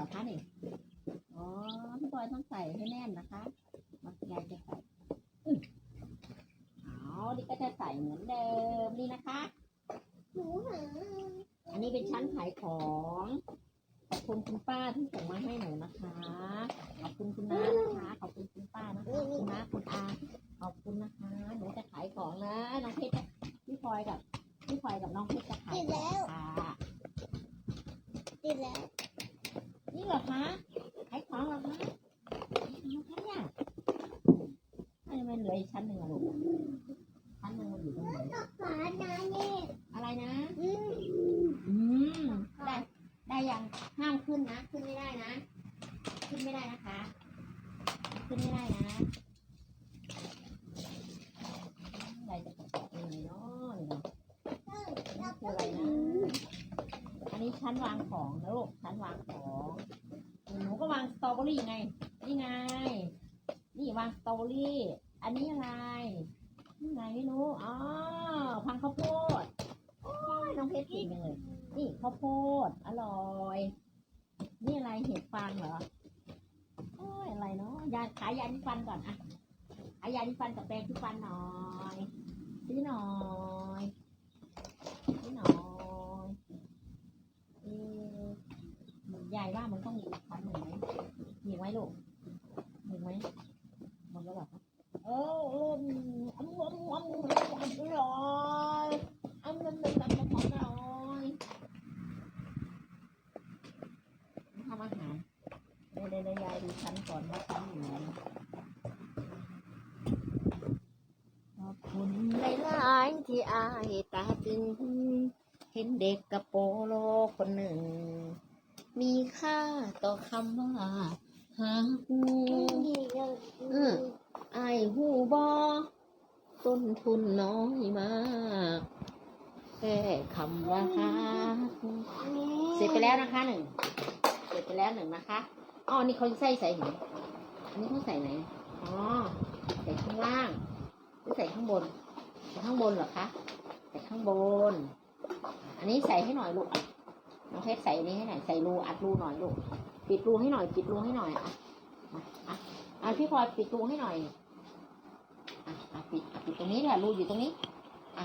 เหรอคะนี่อ๋อพี่บอยต้องใส่ให้แน่นนะคะมักยายจะใส่อื้อเอาดิก็จะใส่เหมือนเดิมนี่นะคะหนูหาอันนี้เป็นชั้นขายของขอบคุณคุณป้าที่ส่งมาให้หนูนะคะ ขอบคุณคุณน้านะคะ ขอบคุณคุณป้านะคะขอบคุณน้าคุณอาขอบคุณนะคะ หนูจะขายของนะน้องเพชรพี่พลอยกับพี่พลอยกับน้องเพชรจะขายของค่ะติดแล้ว นี่เหรอคะขายของเหรอคะน้องเพชรเนี่ยทำไมมันเหลืออีกชั้นหนึ่งอะลูกชั้นหนึ่งมันอยู่ตรงไหนฝานานี่อะไรนะอืมอืมได้ได้ยังห้ามขึ้นนะ ขึ้นไม่ได้นะ ขึ้นไม่ได้นะคะ ขึ้นไม่ได้นะอะไรจะประกอบยังไงเนาะนี่เนาะนี่คืออะไรนะ อั นี้ชั้นวางของนะลูกชั้นวางของหนูก็วางสตรอเบอรี่ไง นี่ไง นี่วางสตรอเบอรี่ อันนี้อะไรนี่ไงไม่รู้อ๋อพังข้าวโพดโอ้ยน้องเพชรกินเลย นี่ข้าวโพด อร่อย นี่อะไรเห็ดฟางเหรอโอ้ยอะไรเนาะยาขายยาที่ฟันก่อนอะขายยาที่ฟันกับแปรงที่ฟันหน่อยซื้อหน่อยซื้อหน่อยเอ๊ะยายว่ามันต้องมีอีกชั้นหนึ่งไหม มีไหมลูกมีไหมหมดแล้วเหรอเออเอออืมอมอมอมอมอร่อยอมอมอมอมอมอร่อยทำอาหารเดี๋ยวเดี๋ยวยายดูชั้นก่อนว่าชั้นอยู่ไหนขอบคุณหลายๆที่อายตาตึงเห็นเด็กกระโปโลคนหนึ่ง มีค่าต่อคำว่า หาหูเลยอืมไอายหูบอต้นทุนน้อยมากแค่คำว่าหาหูเสร็จไปแล้วนะคะหนึ่งเสร็จไปแล้วหนึ่งนะคะอ๋อนี่เขาใส่ใส่ไหนอันนี้เขาใส่ไหนอ๋อใส่ข้างล่างหรือใส่ข้างบนใส่ข้างบนเหรอคะใส่ข้างบน อันนี้ใส่ให้หน่อยลูก น้องเพใส่นี้ให้หน่อยใส่รูอัดรูหน่อยลูกปิดรูให้หน่อย ปิดรูให้หน่อยอะอะอะพี่พลอยปิดรูให้หน่อยอะอะปิดปิดตรงนี้แหละรูอยู่ตรงนี้อะ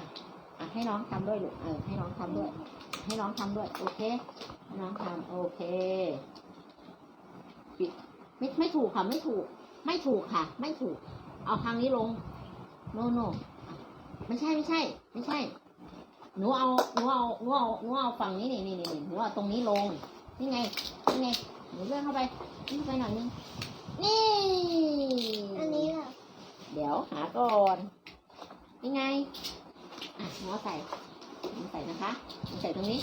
อะให้น้องทำด้วยลูกเออให้น้องทำด้วย ให้น้องทำด้วย โอเคให้น้องทำโอเค ปิดไม่ไม่ถูกค่ะ ไม่ถูก ไม่ถูกค่ะ ไม่ถูก เอาทางนี้ลงโนโนไม่ใช่ไม่ใช่ ไม่ใช่ หนูเอาหนูเอาหนูเอาหนูเอาฝั่งนี้นี่นี่นี่หนูเอาตรงนี้ลง นี่ไง นี่ไง หนูเลื่อนเข้าไปเลื่อนเข้าไปหน่อยนึง นี่ อันนี้ล่ะ เดี๋ยวหาก่อน นี่ไง อะหนูเอาใส่หนูใส่นะคะหนูใส่ตรงนี้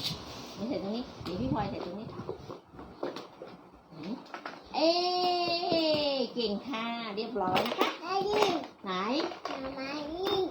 หนูใส่ตรงนี้เดี๋ยวพี่พลอยใส่ตรงนี้ไหนเอ๊ะเก่งค่ะ เรียบร้อยนะคะอันนี้ไหนทำไมนี่